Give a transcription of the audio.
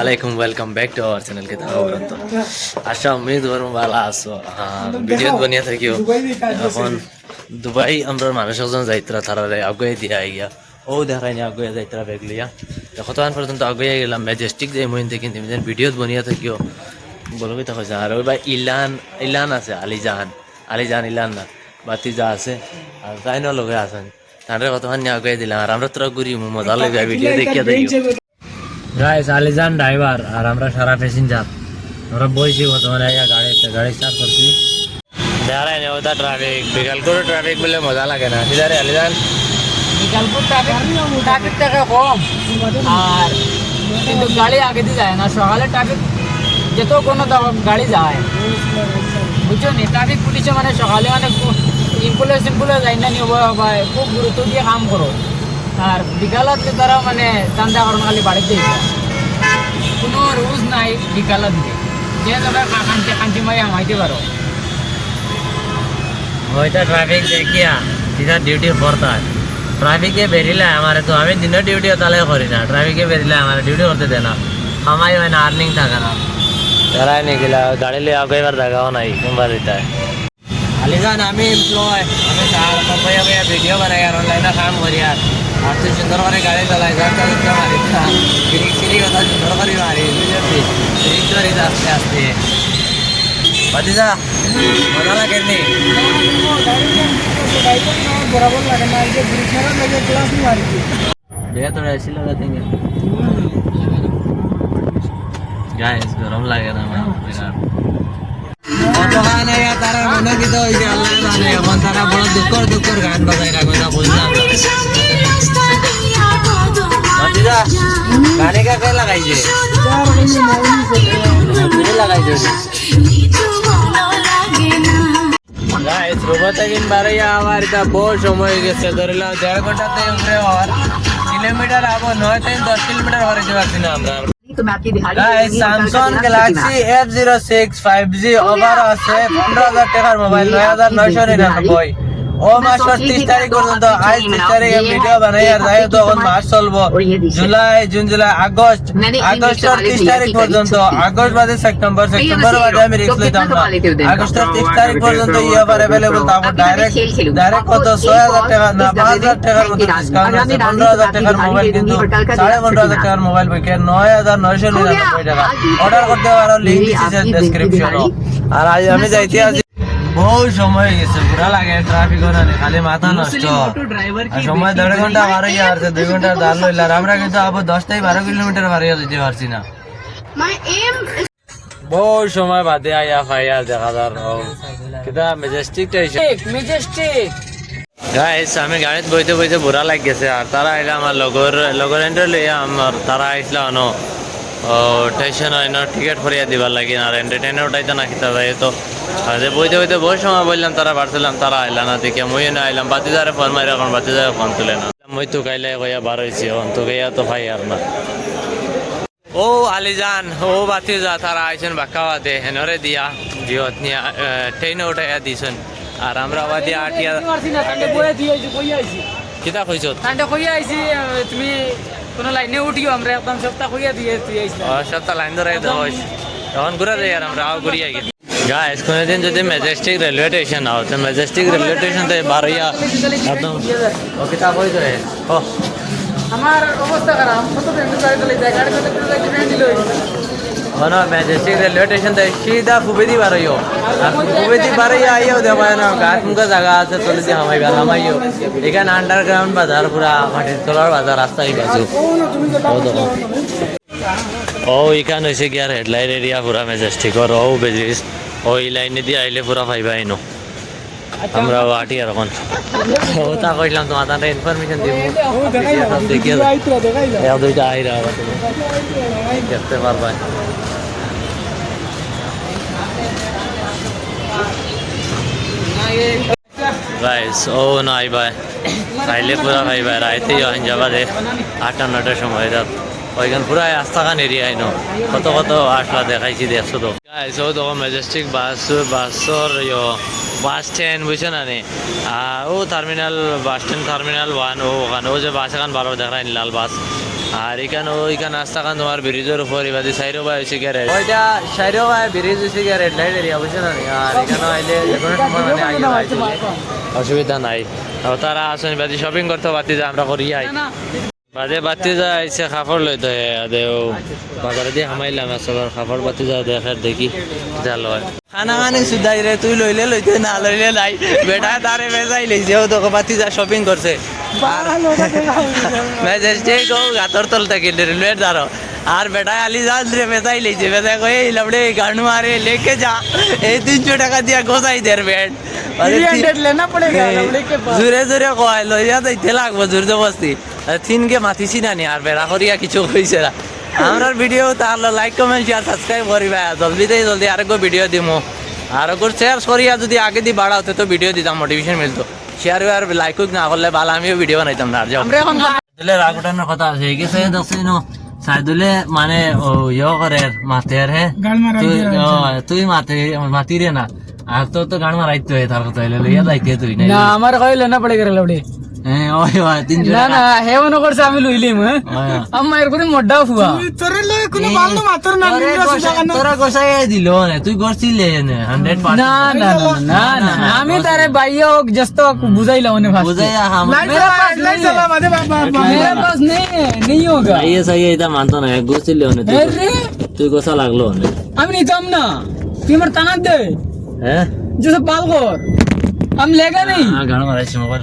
আলাইকুম welcome back to our channel কে থাকা পর্যন্ত আশা উম্মিদ করুন ভালো আছো ভিডিও বানিয়ে থাকিও এখন দুবাই আমরা মানুষ একজন যাইতরা তারারে আগুয়ে দিয়া আইয়া ও দেখাই নি আগুয়ে যাইতরা বেগ লিয়া দেখো তখন পর্যন্ত আগুয়ে গেলাম ম্যাজেস্টিক যাই মহিন থেকে কিন্তু ভিডিও বানিয়ে থাকিও বলো কি তখন আর ওই ভাই ইলান ইলান আছে আলিজাহান আলিজাহান ইলান না বাতি যা আছে আর তাই লগে আছেন তাদের কতক্ষণ আগুয়ে দিলাম আর আমরা তোরা ঘুরি মজা লাগে ভিডিও দেখিয়া দেখিও গাইস আলিজান ড্রাইভার আর আমরা সারা প্যাসেঞ্জার আমরা বইছি বর্তমানে গাড়িতে গাড়ি স্টার্ট করছি। দেখারাই নেই ওটা ট্রাফিক বিকালপুর ট্রাফিক বলে মজা লাগে না। কিদারে আলিজান বিকালপুর ট্রাফিক ট্রাফিক থেকে কম। আর কিন্তু গাড়ি আগে দিয়ে যায় না সকালে ট্রাফিক যেত কোনো গাড়ি যায়। বুঝছ নি? ট্রাফিক পুলিশে মানে সকালে মানে ইম্পুলে সিম্পুলে যাই না নিয়ে ভাই খুব গুরুত্ব দিয়ে কাম করো। আর বিকালত তারা মানে চান্দা কারণ খালি বাড়িতে কোনো রুলস নাই বিকালত দিয়ে। যে তোমরা কান্তি কান্তি মাই আমাইতে পারো। ওইটা ট্রাফিক দেখিয়া সিধা ডিউটি করতে ট্রাফিকে বেরিলে আমার তো আমি দিনের ডিউটি তাহলে করি না। ট্রাফিকে বেরিলে আমার ডিউটি করতে দেয় না। কামাই হয় না আর্নিং থাকে না। দাঁড়ায় নি গেলা গাড়ি লিয়ে আগে এবার দেখাও নাই কিংবা দিতে আলিজান আমি এমপ্লয় আমি কোম্পানি ভিডিও বানাই আর অনলাইনে কাম করি আর। আর তুই সুন্দর করে গাড়ি চালাই যার কাজ মারি ফিরিক ফিরিক কথা সুন্দর করে মারি বুঝলি ফিরিক ধরি আস্তে আস্তে বাতিজা মজা লাগে নি বরাবর লাগে না যে ব্রিজ লাগে ক্লাস নি মারিছি देखा थोड़ा ऐसी लगा देंगे गाइस गरम লাগে না আমার বিরাট অতখানে তারা মনে কি তো হইছে আল্লাহ জানে এখন তারা বড় দুঃখর দুঃখর গান বাজাই রাখবে না বুঝলাম এটা গানে কাকে লাগাইছে। লাগাইছে গাইস রোবতে দিন নয় থেকে দশ কিলোমিটার হওয়ার যেতে পারছি না F zero six five G over আছে। পনেরো হাজার টাকার মোবাইল নয় হাজার নয়শো নিরানব্বই। ও মাসের তিরিশ তারিখ পর্যন্ত আজ তিরিশ তারিখে ভিডিও বানাই আর যাই তখন মাস চলবো। জুলাই জুন জুলাই আগস্ট আগস্টের তিরিশ তারিখ পর্যন্ত আগস্ট বাদে সেপ্টেম্বর সেপ্টেম্বর বাদে আমি রিক্স লইতাম না আগস্টের তিরিশ তারিখ পর্যন্ত ইয়ে অফার অ্যাভেলেবল তারপর ডাইরেক্ট ডাইরেক্ট কত ছয় হাজার টাকা না পাঁচ হাজার টাকার মতো ডিসকাউন্ট আছে। পনেরো হাজার টাকার মোবাইল কিন্তু সাড়ে পনেরো হাজার টাকার মোবাইল বইকে নয় হাজার নয়শো নিরানব্বই টাকা। অর্ডার করতে পারো লিঙ্ক দিচ্ছি ডেসক্রিপশনও আর আজ আমি যাইতে আছি বহু সময় গেছে পুরা লাগে ট্রাফিক খালি মাথা নষ্ট। আর সময় দেড় ঘণ্টা বার আসছে দুই ঘণ্টা দাঁড় লইল আর আমরা কিন্তু আবার দশ থেকে বারো কিলোমিটার বার যেতে পারছি না। বহু সময় বাদে আইয়া ফাইয়া দেখা যার কিতা মেজেস্টিক মেজেস্টিক গাইস আমি গাড়িত বইতে বইতে বুড়া লাগ গেছে আর তারা আইলা আমার লগর লগর এন্টার লইয়া আমার তারা আইসলা অন ও স্টেশন আইন টিকিট ফরিয়া দিবার লাগি আর এন্টারটেইনার উঠাইতে না খিতা যায় তো যে বইতে বইতে বহু সময় বললাম তারা বাড়ছিলাম তারা আইলা না দেখে মই না আইলাম বাতিদারে ফোন মারি এখন বাতিদারে ফোন তুলে না মই তো কাইলে কইয়া বার হয়েছি এখন তো গইয়া তো পাই আর না ও আলিজান ও বাতিজা তারা আইছেন বাক্কাওয়াতে হেনরে দিয়া জিওত নিয়া ট্রেনে উঠাইয়া দিছেন আর আমরা আবার দিয়া আটিয়া কিতা কইছ তান্ডে কই আইছি তুমি কোন লাইনে উঠিও আমরা একদম সপ্তাহ হইয়া দিয়ে আইছি। সপ্তাহ লাইন ধরে দেওয়া হয়েছে তখন ঘুরে যাই আর আমরা আও ঘুরি আই গাইস কোনোদিন যদি ম্যাজেস্টিক রেলওয়ে স্টেশন আও তো ম্যাজেস্টিক রেলওয়ে স্টেশন থেকে বারইয়া একদম ও কিতা কইছ রে। ও আমার অবস্থা খারাপ। কত ফ্যামিলি গাড়ি যায় গাড়ি ono ম্যাজেস্টিক রেলওয়ে স্টেশন থেকে সিধা ফুবেদি বারইও। আর ফুবেদি বারইয়া আইও দেবা না গাছ মুখা জায়গা আছে চলে দিয়ে হামাই গেল হামাইও। এখানে আন্ডারগ্রাউন্ড বাজার পুরা মাটির তলার বাজার রাস্তা এই বাজু। ও দেখো। ও এখান হয়েছে কি আর হেডলাইন এরিয়া পুরা মেজেস্টিক ওর ও বেজিস ও এই লাইনে দিয়ে আইলে পুরা পাইবা আইনো আমরা আটি আর এখন। ও তা কইলাম তোমার তাহলে ইনফরমেশন দিব। সব দুইটা আইরা দেখতে পারবা গাইস, ও নাই ভাই। খাইলে পুরা ভাই রাইতে যখন যাবা দে। আটটা নটার সময়, রাত। ওইখান পুরা আস্তাখান এরিয়া আইনো। কত কত আসলা দেখাইছি, দেখছ তো। আইসো তো মেজেস্টিক বাস বাসর ইয়ো বাস স্ট্যান্ড বুঝছ না নি? ও terminal bus stand terminal one ও ওখানে। ও যে বাস এখান ভালো দেখায় লাল বাস আর এখানে ওইখানে রাস্তাখান তোমার ব্রিজের উপর এবাদি সাইরো বাই হয়েছে গ্যারেজ ওইটা সাইরো বাই ব্রিজ হয়েছে গ্যারেজ লাইট এরিয়া বুঝছ না আর এখানে আইলে যে কোনো সময় মানে আগে। অসুবিধা নাই। তারা আসেন বাদি শপিং করতে পারতি যে আমরা করি আই। বাদে বাতি যা আইছে কাপড় লইতে হয় আদে ও বাজারে দিয়ে হামাইলাম আসলে কাপড় বাতি যা দেখে দেখি যা লয়। খানা খানি সুদাই রে তুই লইলে লইতে না লইলে নাই। বেটা তারে বেজাই লইছে ও তোকে বাতি যা শপিং করছে মেজেস্টিক ও গাতর তল থেকে রেলওয়ে দাঁড়ো আর বেটায় আলি জাল বেতাই লইছে বেতাই কই এই লবড়ে গান মারে লেকে যা। এই তিনশো টাকা দিয়া গোসাই দের বেট জোরে জোরে কয় লইয়া যাইতে লাগবো জোর জবস্তি থিনকে মাতিছি না নি আর বেড়া করিয়া কিছু কইছে না। আমার ভিডিও তাহলে লাইক কমেন্ট শেয়ার সাবস্ক্রাইব করিবা। জলদিতেই জলদি আরেকগো ভিডিও দিমু। আর ওগুলো শেয়ার করিয়া যদি আগে দিয়ে বাড়া হতো তো ভিডিও দিতাম মোটিভেশন মিলতো। শেয়ার আর লাইক না করলে ভালো আমিও ভিডিও বানাইতাম না আর যাও। রাগ কথা আছে গেছে দেখছি সাইদুলে মানে ইয়ে করে মাতের হে? তুই মাতে মাতি রে না। আর তো তো গান মারাইতে তার কথা লইয়া যাইতে তুই না আমার কইলে না পড়ে গেল लवड़ी হ্যাঁ ওই ওই তিনশো না না হে মনে করছে আমি লইলিম হ্যাঁ হ্যাঁ। আম্মা এর করে মোড্ডা ফুয়া তোরা গোসাই দিল নে তুই করছিলে নে হান্ড্রেড না না না না না না আমি তারে বাইয়া হোক জস্ত বুঝাইলাম ने फास्ट বুঝাই হাম मेरा पास नहीं मेरा पास नहीं है, नहीं होगा আইয়ে সাইয়ে এটা মানতো না গোসিলে নে তুই अरे তুই গোসা লাগলো নে আমি নিতাম না তুই আমার টানা দে হ্যাঁ जैसे पाल कर हम लेगा नहीं গান মারাইছি মোবাইল